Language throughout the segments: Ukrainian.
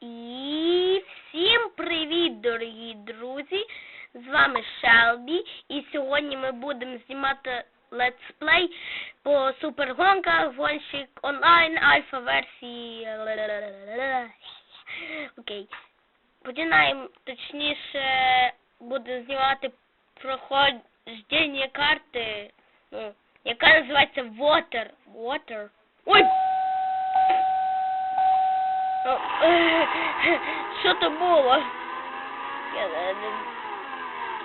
І всім привіт, дорогі друзі! З вами Шелбі, і сьогодні ми будемо знімати летсплей по супергонках гонщик онлайн альфа версії. Окей. Починаємо, точніше, будемо знімати проходження карти, ну, яка називається Water. Water. Ой! Ну, Що то було? Я, не-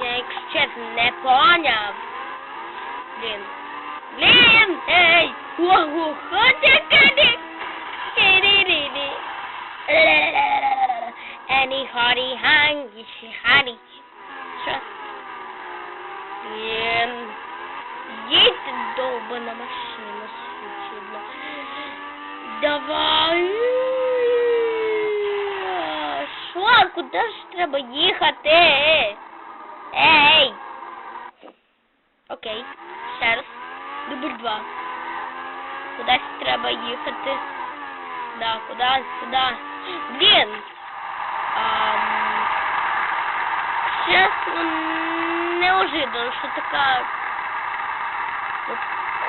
я якщо чесно, не поняв. Блін. Блін! Ей! Ого, ходи, ходи! Ки-ди-ди-ди. Any hottie hangy, she hottie. Що? Блін. Їдь довбана машина, сучила. Давай. Що? Куди ж треба їхати? Ей! Окей, ще раз. Дубль два. Кудись треба їхати. Да, кудись, сюди. Блін! Ам... Чесно, неожиданно, що така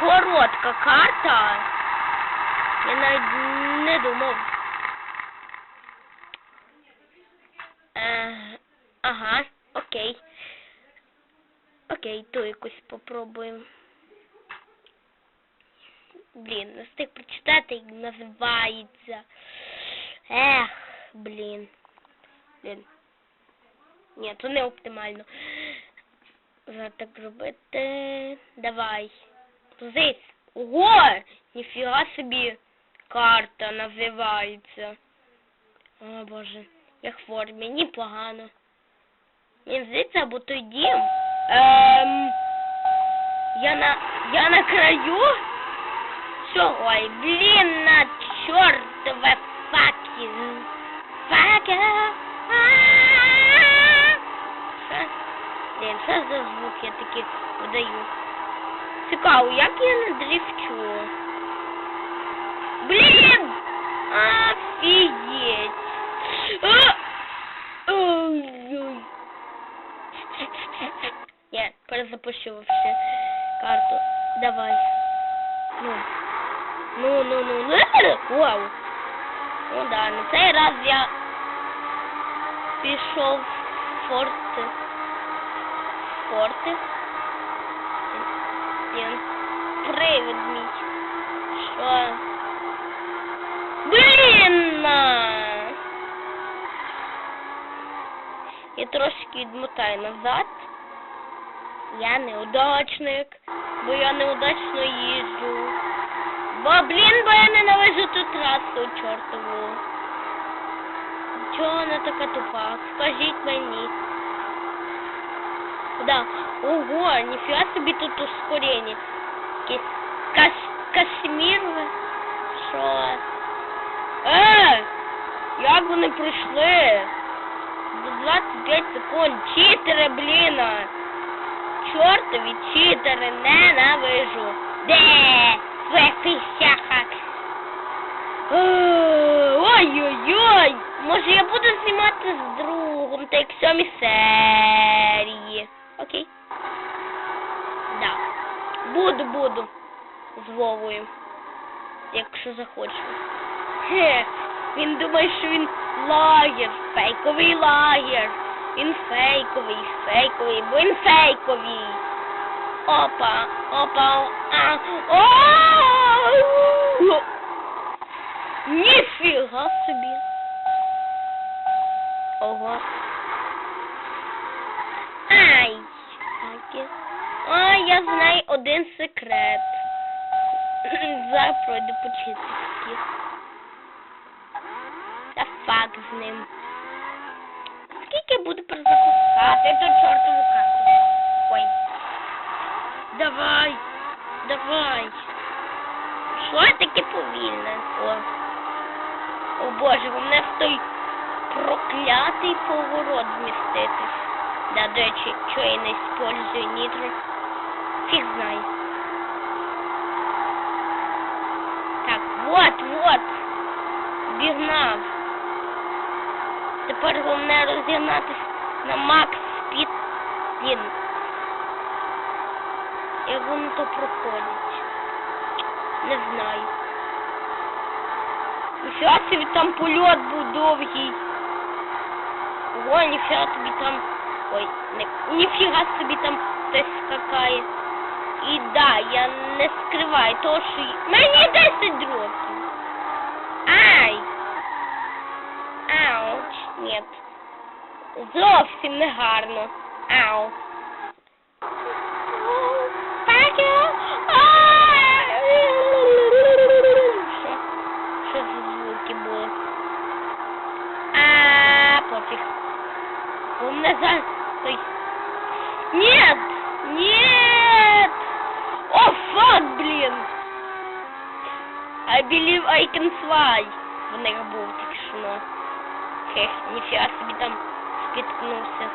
коротка карта. Я навіть не думав. Е, ага, окей. Окей, то якось попробуємо. Блін, не встиг прочитати, як називається. Ех, блін. Блін. Ні, то не оптимально. Зараз так зробити. Давай. Здесь. Ого! Ніфіга собі карта називається. О боже, в формі, непогано. Мені здається, або той дім. Ем... Я на... Я на краю? Чого? Ой, блін, на чортове факін. Фака. Що? Блін, що за звук я таки видаю? Цікаво, як я не дрифчу? Блін! Офігеть! А! Ой-ой. Я перезапущу вообще карту. Давай. Ну. Ну, ну, ну, ну. Вау. Ну да, на цей раз я пішов в форти. Форти. Він привид мій. Що? Блін! Я трошки відмотаю назад. Я неудачник, бо я неудачно їжджу. Бо, блін, бо я ненавижу ту трасу чортову. Чого вона така тупа? Скажіть мені. Да. Ого, ніфіга собі тут ускорення. Якесь каш... кашмірове. Що? Е! Як вони пройшли? До 25 секунд. Читери, блін. Чортові читери, ненавижу. Де? Веписяха. Ой-ой-ой. Може я буду знімати з другом, та як сьомій серії. Окей. Да. Буду, буду. З Вовою. Якщо захочу. Хе. Він думає, що він лагер, фейковий лагер. Він фейковий, фейковий, бо він фейковий. Опа, опа, а, о! Ніфіга собі. Ого. Ай. А, я знаю один секрет. Зараз пройду почистки. Та фак з ним. Я буду перезапускати ту чортову карту? Ой. Давай. Давай. Що таке повільне? О. О боже, у мене в той проклятий поворот зміститись. Да, до речі, що я не использую нітро. Фіг знає. Так, вот, вот. Обігнав. Тепер головне розігнатись на Макс Спід. Блін. Як воно то проходить? Не знаю. Ніфіга собі там польот був довгий. Ой, ніфіга собі там. Ой, не, ніфіга собі там хтось скакає. І да, я не скриваю того, що мені 10 років. Ауч, нет. Зовсім не гарно. Ау. Fuck you. Що? Що за звуки були? А, пофіг. У мене за... Ой. Нет! Нет! О, фак, блін! I believe I can fly. В них був тільки що. Хех, ніфіга собі там спіткнувся.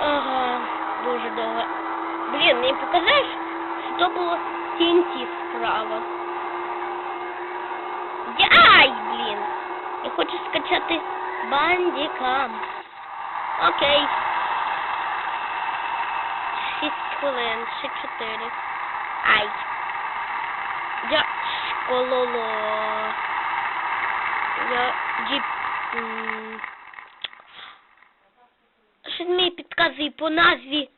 Ага, дуже довго. Блін, мені показаєш, що то було TNT справа. Яй, блін. Я хочу скачати бандікам. Окей. Шість хвилин, ще чотири. Ай. Я школоло. Я джіп. м, Щось мені підказує по назві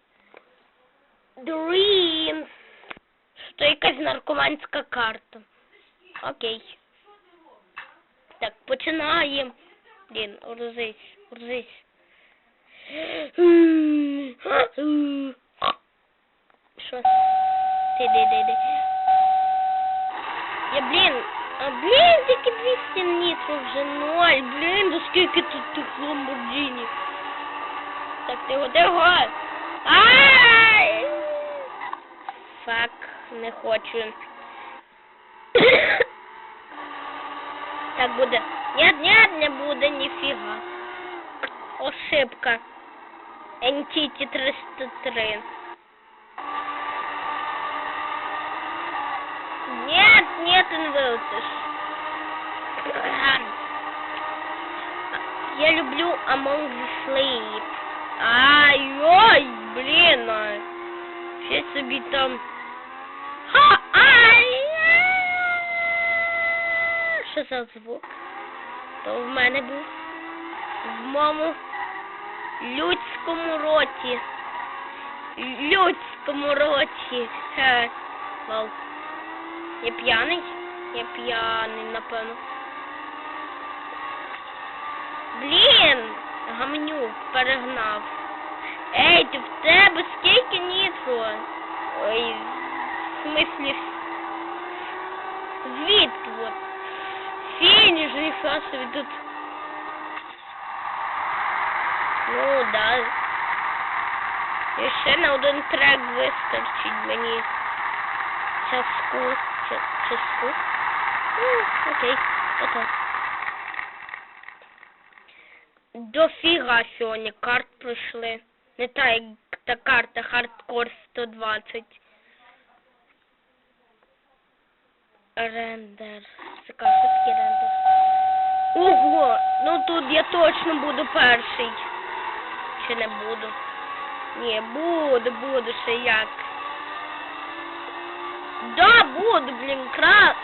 Dreams. Що якась наркоманська карта. Окей. Так, починаємо. Блін, розись, розись. Що? Ти де де де. Я, блін, а, блін, тільки 200 нітро вже ноль. Блін, да скільки тут тих. Так, тихо, тихо. Ай! Фак, не хочу. Так буде. Нет, нет, не буде ніфіга. Ошибка. NTT 303. Нет, нет, не вилетиш. Я люблю Among the Sleep. Ай, ой, блін. а. Ще собі там. Ха, ай! Що за звук? То в мене був. В моєму людському роті. Людському роті. Хе. Вау. Я п'яний? Я п'яний, напевно. Блін! Гамнюк перегнав. Ей, ти в тебе скільки нітро? Ой, в смислі. Звідки от? Фініш, ніфіга собі тут. Ну, да. І ще на один трек вистачить мені часку. Часку. Ну, окей, отак. Дофіга сьогодні карт пройшли. Не та та карта хардкор 120. Рендер. Цікаво, що рендер. Ого! Ну тут я точно буду перший. Чи не буду? Ні, буду, буду ще як. Да, буду, блін, кра...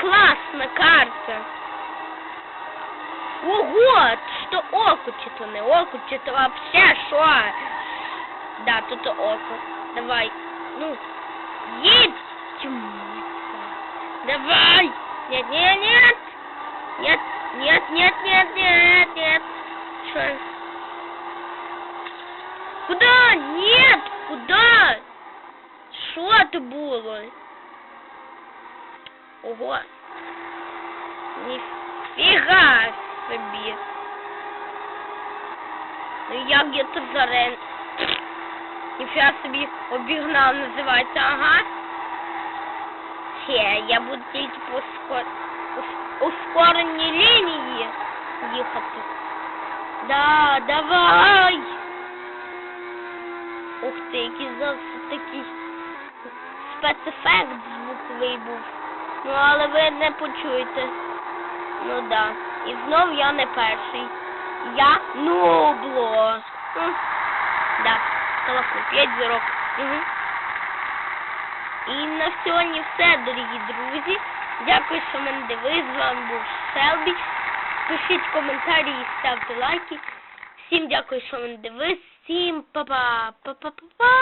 Класна карта. Ого, что око, чи то не око, чи то вообще що? Да, тут око. Давай. Ну, їдь. Давай. Нет, нет, нет. Нет, нет, нет, нет, нет, нет. Что? Куда? Нет, куда? Що це було? Ого. Ніфіга собі. Ну як я тут зарен? Ніфіга собі обігнав називається, ага. Ще, я буду тільки по скор... ус- ускореній лінії їхати. Да, давай! Ух ти, який зовсім такий спецефект звуковий був. Ну, але ви не почуєте. Ну да. І знов я не перший. Я нубло. М. Да, класно, 5 зірок. Угу. І на сьогодні все, дорогі друзі. Дякую, що мене дивились. З вами був Шелбі. Пишіть коментарі і ставте лайки. Всім дякую, що мене дивились. Всім па-па. Па-па-па-па.